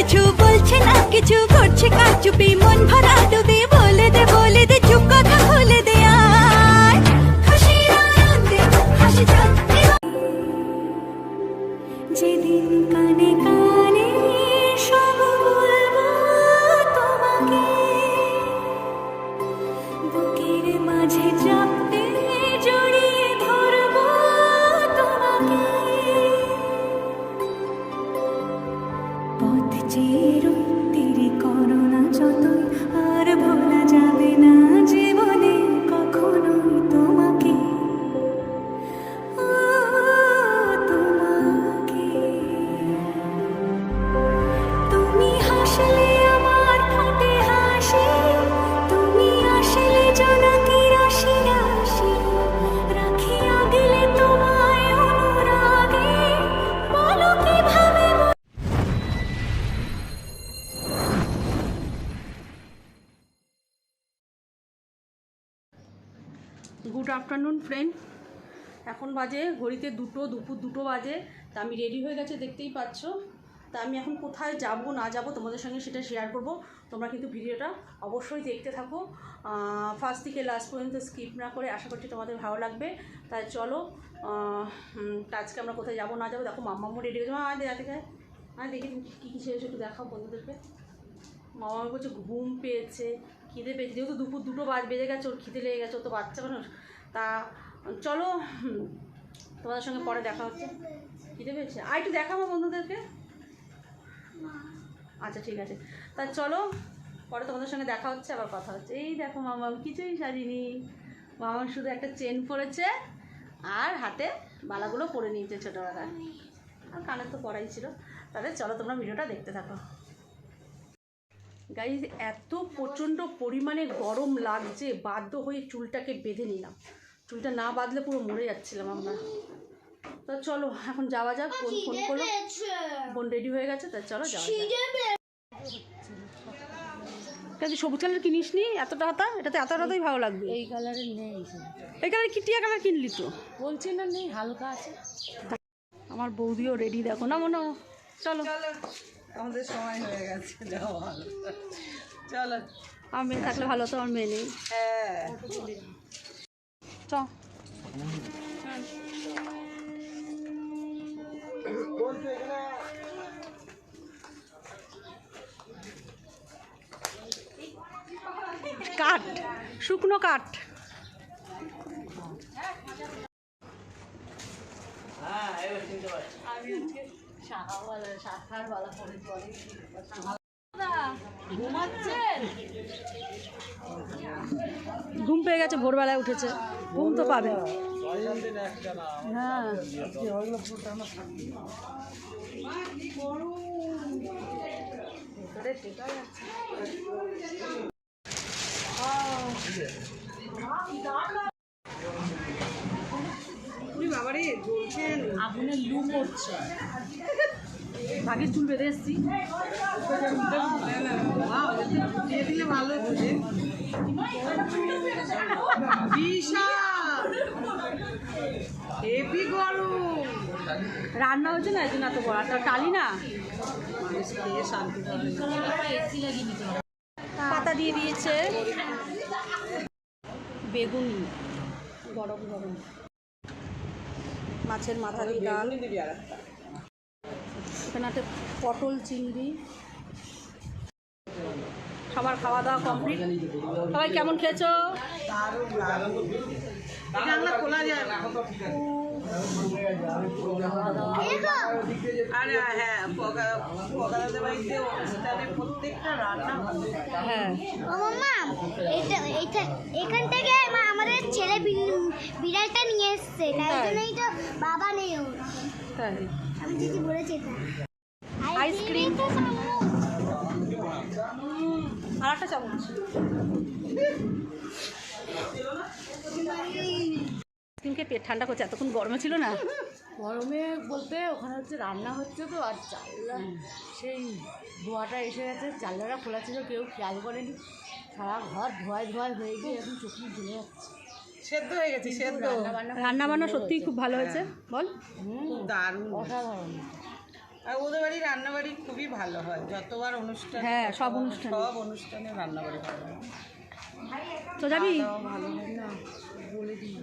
কিছু বলছে না কিছু করছে কাজ চুপি মন ভরা দুবে বলে দে গুড আফটারনুন ফ্রেন্ড এখন বাজে, ঘড়িতে দুটো, দুপুর দুটো বাজে, তা আমি রেডি হয়ে গেছে, দেখতেই পাচ্ছ। তা আমি এখন কোথায় যাব, না যাব, তোমাদের সঙ্গে সেটা শেয়ার করব। তোমরা কিন্তু ভিডিওটা অবশ্যই দেখতে থাকো। ফার্স্ট থেকে লাস্ট পর্যন্ত স্কিপ না করে, আশা করছি তোমাদের ভালো লাগবে। তাই চলো আজকে আমরা কোথায় যাব, না যাব, দেখো মাম্মামু রেডি হয়েছে। মা দেখে দেখে হ্যাঁ দেখি কী কী সেরেছে একটু দেখাও বন্ধুদেরকে। মামা বলছে ঘুম পেয়েছে। খিদে পেয়েছে। যেহেতু দুপুর দুটো বাজ বেজে গেছে, ওর খিদে লেগে গেছে, ও তো বাচ্চা মানুষ। তা, চলো তোমাদের সঙ্গে পরে দেখা হচ্ছে। খিদে পেয়েছে? আর একটু দেখাবো বন্ধুদেরকে? আচ্ছা ঠিক আছে। তা চলো, পরে তোমাদের সঙ্গে দেখা হচ্ছে, আবার কথা হচ্ছে। এই দেখো মামা কিছুই সাজিনি। মামা শুধু একটা চেন পরেছে, আর হাতে বালাগুলো পরে নিয়েছে ছোটোবেলায়। আর কানের তো পরাই ছিল। তাহলে চলো, তোমরা ভিডিওটা দেখতে থাকো। গাইজ এত প্রচণ্ড পরিমাণে গরম লাগছে বাধ্য হয়ে চুলটাকে বেঁধে নিলাম। চুলটা না বাঁধলে পুরো মরে যাচ্ছিলাম আমরা। তো চলো এখন যাওয়া যাক ফোন ফোন করল বোন রেডি হয়ে গেছে তা চলো যাওয়া যাক। সবুজ কালার কিনিস নি? এতটা হাতা? এটাতে এত হাতাই ভালো লাগবে। এই কালারের নেই এই কালার কি টিয়া কালার কিনলি তো? বলছি না নেই হালকা আছে। আমার বৌদিও রেডি দেখো না মনে হয়। চলো। আমাদের সময় হয়ে গেছে যাওয়া চলো। আমার মেয়ে থাকলে ভালো হতো আমার মেয়ে নেই। হ্যাঁ। চ কাঠ শুকনো কাঠ। ঘুম পেয়ে গেছে ভোরবেলায় উঠেছে। ঘুম তো পাবে। হ্যাঁ। বাবারে জ্বলছেন আগুনে লু পড়ছে। ভাগের চুল বেঁধে এসছি। দিয়ে দিলে ভালো বিশাল। হেভি গরম। রান্না হচ্ছে না এই জন্য এত বড়? আর টালি না। পাতা দিয়ে দিয়েছে। বেগুনি। গরম গরম। মাছের মাথা দিয়ে ডাল। এখানে একটা পটল চিংড়ি। খাবার খাওয়া দাওয়া কমপ্লিট। সবাই কেমন খেয়েছো? খোলা যায় আরে হ্যাঁ পগা- বাড়িতে অনুষ্ঠানে প্রত্যেকটা রান্না হ্যাঁ। ও এটা এখান থেকে মা আমাদের ছেলে বিড়ালটা নিয়ে এসছে তাই তাই? জন্যই তো বাবা নেই ওর। তাই। আমি দিদি বলেছি এটা। আইসক্রিম। আর একটা চামচ। আইসক্রিমকে পেট ঠান্ডা করছে এতক্ষণ গরমে ছিল না? গরমে বলতে ওখানে হচ্ছে রান্না হচ্ছে তো আর চাল্লা সেই ধোয়াটা এসে গেছে চাল্লাটা খোলা ছিল কেউ খেয়াল করেনি। সারা ঘর ধোয়ায় ধোয়ায় হয়ে গিয়ে এখন চোখ জ্বলে যাচ্ছে। সেদ্ধ হয়ে গেছে সেদ্ধ। রান্না বান্না রান্না বান্না সত্যিই খুব ভালো হয়েছে। বল। দারুণ। অসাধারণ। আর ওদের বাড়ি রান্নাবাড়ি খুবই ভালো হয় যতবার অনুষ্ঠান হ্যাঁ, সব অনুষ্ঠানে। সব অনুষ্ঠানে রান্নাবাড়ি ভালো হয়। তো যাবি? ভালো না বলে দিই।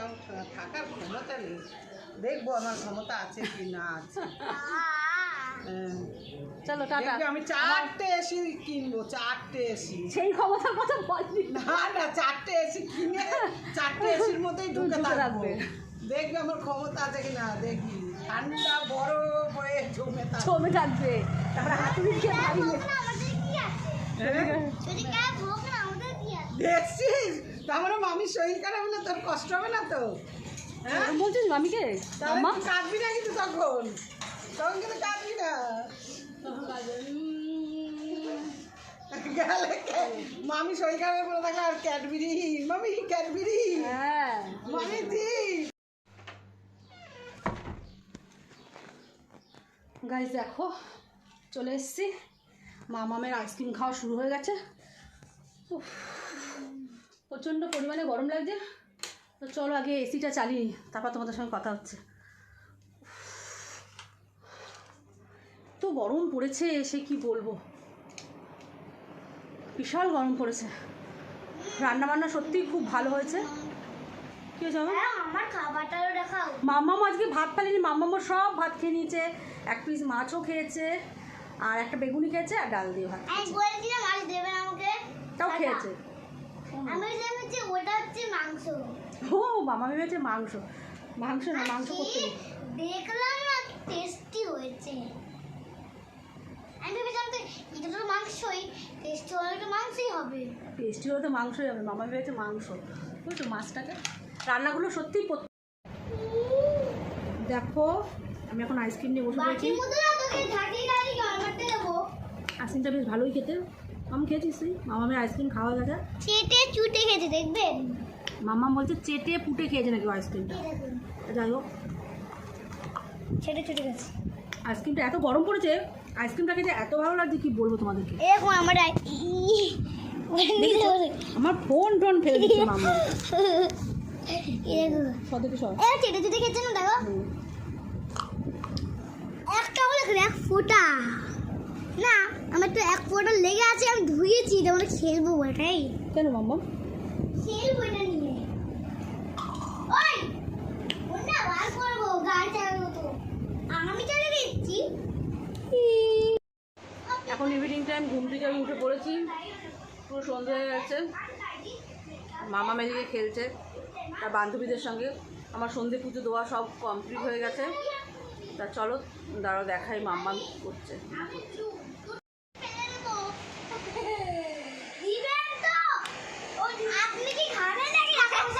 যাও থাকার ক্ষমতা নেই। দেখব আমার ক্ষমতা আছে কি না আছে। চলো টাটা। আমি চারটে এসি কিনবো চারটে এসি। সেই ক্ষমতার কথা বলবি না না চারটে এসি কিনে চারটে এসির মধ্যেই ঢুকে থাকব। দেখবে আমার ক্ষমতা আছে কিনা দেখি ঠান্ডা বরফ হয়ে জমে থাকবে। জমে থাকবে। তারপরে হাতুড়ি খেয়ে ভারী কি না কি দেখছিস? তার মানে মামির শরীর খারাপ হলে তোর কষ্ট হবে না তো? হ্যাঁ? বলছিস মামিকে? তুই কাঁদবি না কিন্তু তখন। তখন কিন্তু কাঁদবি না। মামি শরীর খারাপ বলে থাকলে আর ক্যাডবেরি। মামি ক্যাডবেরি। হ্যাঁ। মামি দি গাইজ দেখো চলে এসেছি। মামামের আইসক্রিম খাওয়া শুরু হয়ে গেছে। উফ, প্রচণ্ড পরিমাণে গরম লাগছে। তো চলো আগে এসিটা চালিয়ে নিই, তারপর তোমাদের সঙ্গে কথা হচ্ছে। তো গরম পড়েছে সে কি বলব? বিশাল গরম পড়েছে। রান্নাবান্না সত্যিই খুব ভালো হয়েছে। কী হয়েছে আমার হ্যাঁ, আমার খাবারটাও দেখাও। মাম্মাম আজকে ভাত ফেলেনি মাম্মামও সব ভাত খেয়ে নিয়েছে। এক পিস মাছও খেয়েছে আর একটা বেগুনি খেয়েছে আর ডাল দিয়ে ভাত আমি বলেছিলাম মাছ দেবেন আমাকে। তাও খেয়েছে। আমি ওটা হচ্ছে মাংস। ও মামা ভেবেছে মাংস। মাংস না মাংস করতে দেখলাম না টেস্টি হয়েছে। আমি ভেবেছিলাম তো এটা তো মাংসই টেস্টি হলে তো মাংসই হবে। টেস্টি হলে তো মাংসই হবে মামা ভেবেছে মাংস। বুঝছ মাছটাকে? রান্নাগুলো সত্যিই দেখো আমি এখন আইসক্রিম নিয়ে বসে পড়েছি। আইসক্রিমটা বেশ ভালোই খেতে। মাম খেয়েছিস তুই? মামামের আইসক্রিম খাওয়া গেছে চেটে চুটে খেতে দেখবেন? মামা বলছে চেটে পুটে খেয়েছে নাকি আইসক্রিমটা যাই হোক। চেটে চুটে গেছে আইসক্রিমটা এত গরম পড়েছে আইসক্রিমটা খেতে এত ভালো লাগছে কি বলব তোমাদেরকে? এরকম আমার আমার ফোন টোন ফেলে দিচ্ছে মামা। সব চেটে চুটে খেয়েছে না দেখো? একটা এক ফোঁটা। না আমার তো এক ফোঁটা লেগে আছে আমি ধুয়েছি তাহলে খেলব ওটাই কেন মাম্মা? খেলব এটা নিয়ে। ওই ওটা বার করব গাড়ি চালাবো তো। আমি দিচ্ছি। এখন ইভিনিং টাইম ঘুম থেকে আমি উঠে পড়েছি। পুরো সন্ধে হয়ে গেছে। মামা মেদিকে খেলছে তার বান্ধবীদের সঙ্গে। আমার সন্ধে পুজো দেওয়া সব কমপ্লিট হয়ে গেছে। তা চলো দাঁড়াও দেখাই মাম্মা করছে। করছে। দিবেন তো ও আপনি কি খাবেন নাকি রাস্তা যাওয়াতে আপনি খাবেন নাকি আমার জন্য দেবেন রাত্রি আ- কি কালার? আমি খাব আগু। আমি আগু কালার দেবো, pink আগু। হুম, এরা সব খেলছে আমাকে দিন। এ, green আমাকে একটা দিন। আমাকে হলুদ একটা দিন। আমার দুধ দিন, green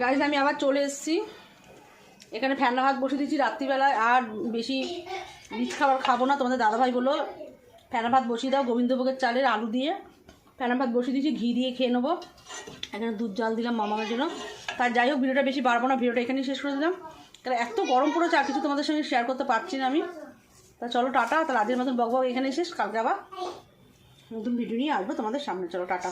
গাইজ আমি আবার চলে এসেছি। এখানে ফ্যান্না ভাত বসে দিয়েছি রাত্রিবেলায় আর বেশি রিচ খাবার খাব না। তোমাদের দাদাভাই বলল ফ্যানা ভাত বসিয়ে দাও, গোবিন্দভোগের চালের আলু দিয়ে। ফ্যানা ভাত বসিয়ে দিয়েছি, ঘি দিয়ে খেয়ে নেব। এখানে দুধ জাল দিলাম মামার জন্য। তার যাই হোক, ভিডিওটা বেশি বাড়বো না, ভিডিওটা এখানেই শেষ করে দিলাম। কারণ এত গরম পড়েছে, আর কিছু তোমাদের সঙ্গে শেয়ার করতে পারছি না আমি। তা চলো, টাটা। তাহলে আজকের মতন বক এখানে শেষ। কালকে আবার নতুন ভিডিও নিয়ে আসব তোমাদের সামনে। চলো, টাটা।